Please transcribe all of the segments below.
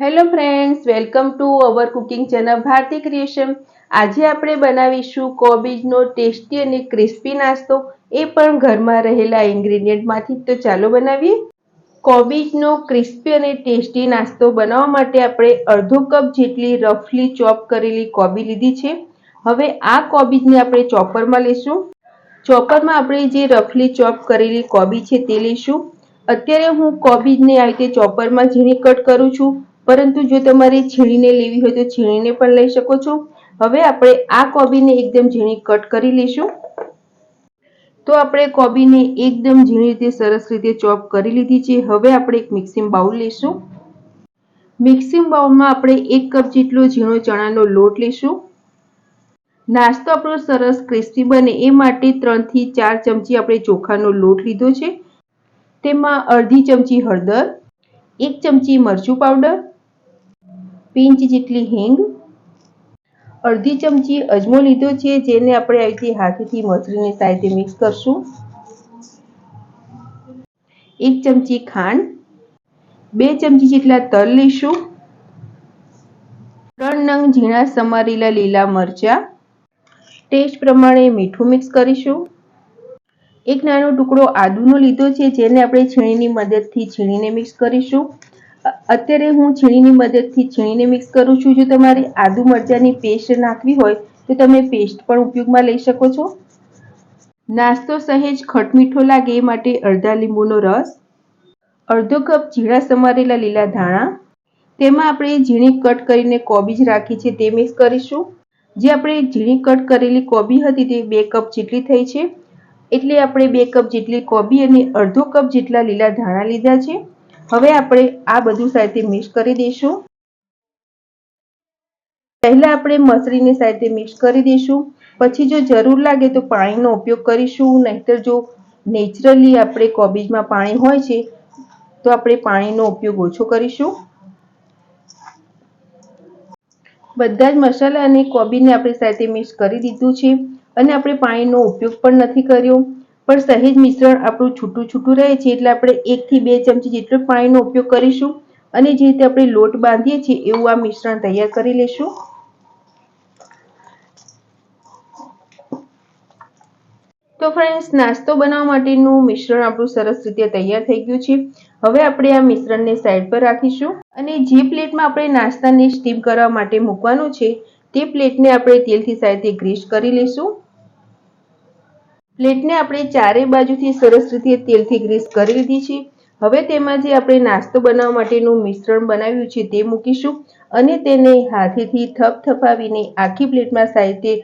Hello friends welcome to our cooking channel Bharti creation આજે આપણે બનાવીશું કોબીજનો ટેસ્ટી અને ક્રિસ્પી નાસ્તો. એ પણ ઘરમાં રહેલા ઇન્ગ્રીડિયન્ટમાંથી. તો ચાલો બનાવીએ. કોબીજનો ક્રિસ્પી અને ટેસ્ટી નાસ્તો બનાવવા માટે આપણે અડધો કપ જેટલી રફલી ચોપ કરેલી કોબી લીધી છે. હવે આ કોબીજને આપણે ચોપરમાં લઈશું ચોપરમાં આપણે જે રફલી ચોપ કરેલી કોબી છે તે લઈશું અત્યારે હું કોબીજને આ રીતે ચોપરમાં ઝીણી કટ કરું છું. પરંતુ જો તમારે છીણીને લેવી હોય તો છીણીને પણ લઈ શકો છો. હવે આપણે આ કોબીને એકદમ ઝીણી કટ કરી લઈશું. તો આપણે કોબીને એકદમ ઝીણી રીતે સરસ રીતે ચોપ કરી લીધી છે. હવે આપણે એક મિક્સિંગ બાઉલ લઈશું. મિક્સિંગ બાઉલમાં આપણે એક કપ જેટલો ઝીણો ચણાનો લોટ લઈશું. નાસ્તો આપણો સરસ ક્રિસ્પી બને એ માટે ત્રણથી ચાર ચમચી આપણે ચોખાનો લોટ લીધો છે. તેમાં અડધી ચમચી હળદર, એક ચમચી મરચું પાવડર પિંચ જેટલી હિંગ, અડધી ચમચી અજમો લીધો છે, જેને આપણે આવી હાથેથી મસળીને સાથે મિક્સ કરશું. એક ચમચી ખાંડ, બે ચમચી જેટલા તલ લઈશું. ત્રણ નંગ ઝીણા સમારેલા લીલા મરચા, ટેસ્ટ પ્રમાણે મીઠું મિક્સ કરીશું. એક નાનો ટુકડો આદુનો લીધો છે, જેને આપણે છીણીની મદદથી છીણીને મિક્સ કરીશું. અત્યારે હું છીણીની મદદથી છીણીને મિક્સ કરું છું. જો તમારે આદુ મરચાંની પેસ્ટ નાખવી હોય, તો તમે પેસ્ટ પણ ઉપયોગમાં લઈ શકો છો. નાસ્તો સહેજ ખટમીઠો લાગે એ માટે અડધા લીંબુનો રસ, અડધો કપ ઝીણા સમારેલા લીલા ધાણા, તેમાં આપણે ઝીણી કટ કરીને કોબીજ રાખી છે, તે મિક્સ કરીશું. જે આપણે ઝીણી કટ કરેલી કોબી હતી તે બે કપ જેટલી થઈ છે. એટલે આપણે બે કપ જેટલી કોબી અને અડધો કપ જેટલા લીલા ધાણા લીધા છે. હવે આપણે આ બધું સાથે મિક્સ કરી દઈશું. પહેલા આપણે મસળીને સાથે મિક્સ કરી દઈશું. પછી જો જરૂર લાગે તો પાણીનો ઉપયોગ કરીશું. નહીતર જો નેચરલી આપણે કોબીજમાં પાણી હોય છે, તો આપણે પાણીનો ઉપયોગ ઓછો કરીશું. બધા જ મસાલા અને કોબીને આપણે સાથે મિક્સ કરી દીધું છે. અને આપણે પાણીનો ઉપયોગ પણ નથી કર્યો. પણ સહેજ મિશ્રણ આપણું છૂટું છૂટું રહે છે એટલે આપણે એકથી બે ચમચી જેટલું પાણીનો ઉપયોગ કરીશું અને જે રીતે આપણે લોટ બાંધીએ છીએ એવું આ મિશ્રણ તૈયાર કરી લઈશું તો ફ્રેન્ડ્સ નાસ્તો બનાવવા માટેનું મિશ્રણ આપણું સરસ રીતે તૈયાર થઈ ગયું છે. હવે આપણે આ મિશ્રણને સાઈડ પર રાખીશું અને જે પ્લેટમાં આપણે નાસ્તાને સ્ટીમ કરવા માટે મૂકવાનું છે તે પ્લેટને આપણે તેલથી સાઈડથી ગ્રીસ કરી લઈશું પ્લેટને આપણે ચારે બાજુથી સરસ રીતે તેલથી ગ્રીસ કરી લીધી છે. હવે તેમાં જે આપણે નાસ્તો બનાવવા માટેનું મિશ્રણ બનાવ્યું છે તે મૂકીશું અને તેને હાથેથી થપથપાવીને આખી પ્લેટમાં સાહિત્ય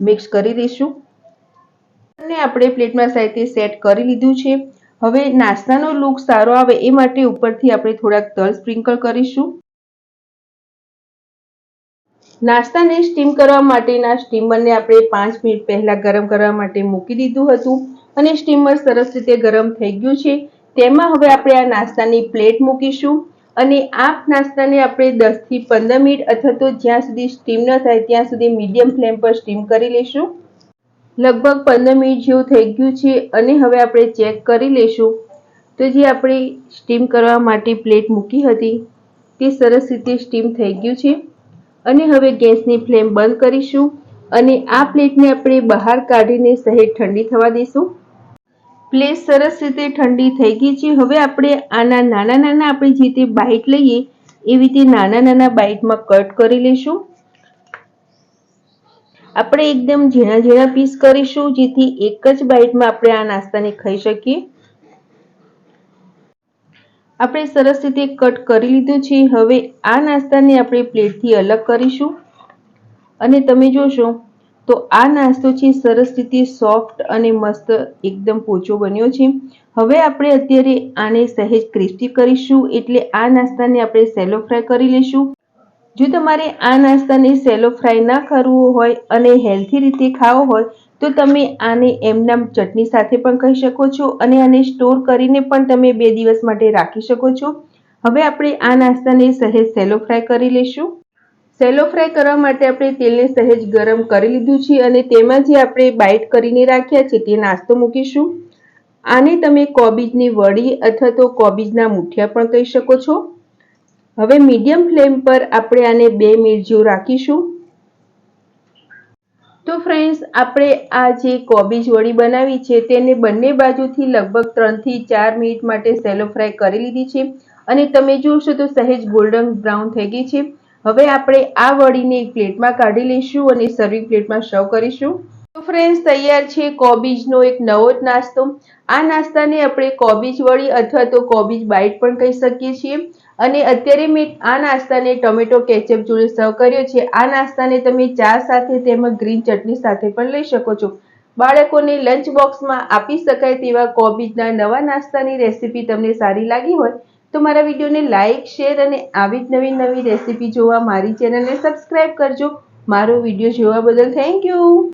મિક્સ કરી દઈશું. અને આપણે પ્લેટમાં સાઈડે સેટ કરી લીધું છે. હવે નાસ્તાનો લુક સારો આવે એ માટે ઉપરથી આપણે થોડાક તલ સ્પ્રિંકલ કરીશું. નાસ્તાને સ્ટીમ કરવા માટેના સ્ટીમરને આપણે પાંચ મિનિટ પહેલાં ગરમ કરવા માટે મૂકી દીધું હતું અને સ્ટીમર સરસ રીતે ગરમ થઈ ગયું છે. તેમાં હવે આપણે આ નાસ્તાની પ્લેટ મૂકીશું અને આ નાસ્તાને આપણે દસથી પંદર મિનિટ અથવા તો જ્યાં સુધી સ્ટીમ ન થાય ત્યાં સુધી મીડિયમ ફ્લેમ પર સ્ટીમ કરી લઈશું. લગભગ પંદર મિનિટ જેવું થઈ ગયું છે અને હવે આપણે ચેક કરી લઈશું. તો જે આપણે સ્ટીમ કરવા માટે પ્લેટ મૂકી હતી તે સરસ રીતે સ્ટીમ થઈ ગયું છે. અને હવે ગેસની ફ્લેમ બંધ કરીશું અને આ પ્લેટને આપણે બહાર કાઢીને સહેજ ઠંડી થવા દઈશું. પ્લેટ સરસ રીતે ઠંડી થઈ ગઈ છે. હવે આપણે આના નાના નાના આપણે જે તે બાઇટ લઈએ, એવી રીતે નાના નાના બાઇટમાં કટ કરી લઈશું. આપણે એકદમ ઝીણા ઝીણા પીસ કરીશું, જેથી એક જ બાઇટમાં આપણે આ નાસ્તાને ખાઈ શકીએ. આપણે સરસ રીતે કટ કરી લીધું છે. હવે આ નાસ્તાને આપણે પ્લેટથી અલગ કરીશું. અને તમે જોશો, તો આ નાસ્તો છે સરસ રીતે સોફ્ટ અને મસ્ત એકદમ પોચો બન્યો છે. હવે આપણે અત્યારે આને સહેજ ક્રિસ્પી કરીશું, એટલે આ નાસ્તાને આપણે સેલો ફ્રાય કરી લઈશું. જો તમારે આ નાસ્તાને સેલો ફ્રાય ના કરવો હોય અને હેલ્ધી રીતે ખાવો હોય તો તમે આને એમના ચટણી સાથે પણ કહી શકો છો અને આને સ્ટોર કરીને પણ તમે બે દિવસ માટે રાખી શકો છો. હવે આપણે આ નાસ્તાને સહેજ સેલો ફ્રાય કરી લઈશું સેલો ફ્રાય કરવા માટે આપણે તેલને સહેજ ગરમ કરી લીધું છે અને તેમાં જે આપણે બાઇટ કરીને રાખ્યા છે તે નાસ્તો મૂકીશું. આને તમે કોબીજની વડી અથવા તો કોબીજના મુઠિયા પણ કહી શકો છો. હવે મીડિયમ ફ્લેમ પર આપણે આને બે મિરજીઓ રાખીશું. તો ફ્રેન્ડ્સ આપણે આ જે કોબીજ વડી બનાવી છે, તેને બંને બાજુથી લગભગ ત્રણથી ચાર મિનિટ માટે સેલો ફ્રાય કરી લીધી છે. અને તમે જોશો તો સહેજ ગોલ્ડન બ્રાઉન થઈ ગઈ છે. હવે આપણે આ વડીને એક પ્લેટમાં કાઢી લઈશું અને સર્વિંગ પ્લેટમાં સર્વ કરીશું. ફ્રેન્ડ્સ તૈયાર છે, કોબીજનો એક નવો જ નાસ્તો. આ નાસ્તાને આપણે કોબીજ વડી અથવા તો કોબીજ બાઇટ પણ કહી શકીએ છીએ. અને અત્યારે મેં આ નાસ્તાને ટોમેટો કેચઅપ જોડે સર્વ કર્યો છે. આ નાસ્તાને તમે ચા સાથે તેમજ ગ્રીન ચટણી સાથે પણ લઈ શકો છો. બાળકોને લંચ બોક્સમાં આપી શકાય તેવા કોબીજના નવા નાસ્તાની રેસીપી તમને સારી લાગી હોય, તો મારા વિડીયોને લાઇક શેર અને આવી જ નવી નવી રેસીપી જોવા મારી ચેનલને સબસ્ક્રાઈબ કરજો. મારો વીડિયો જોવા બદલ થેન્ક યુ.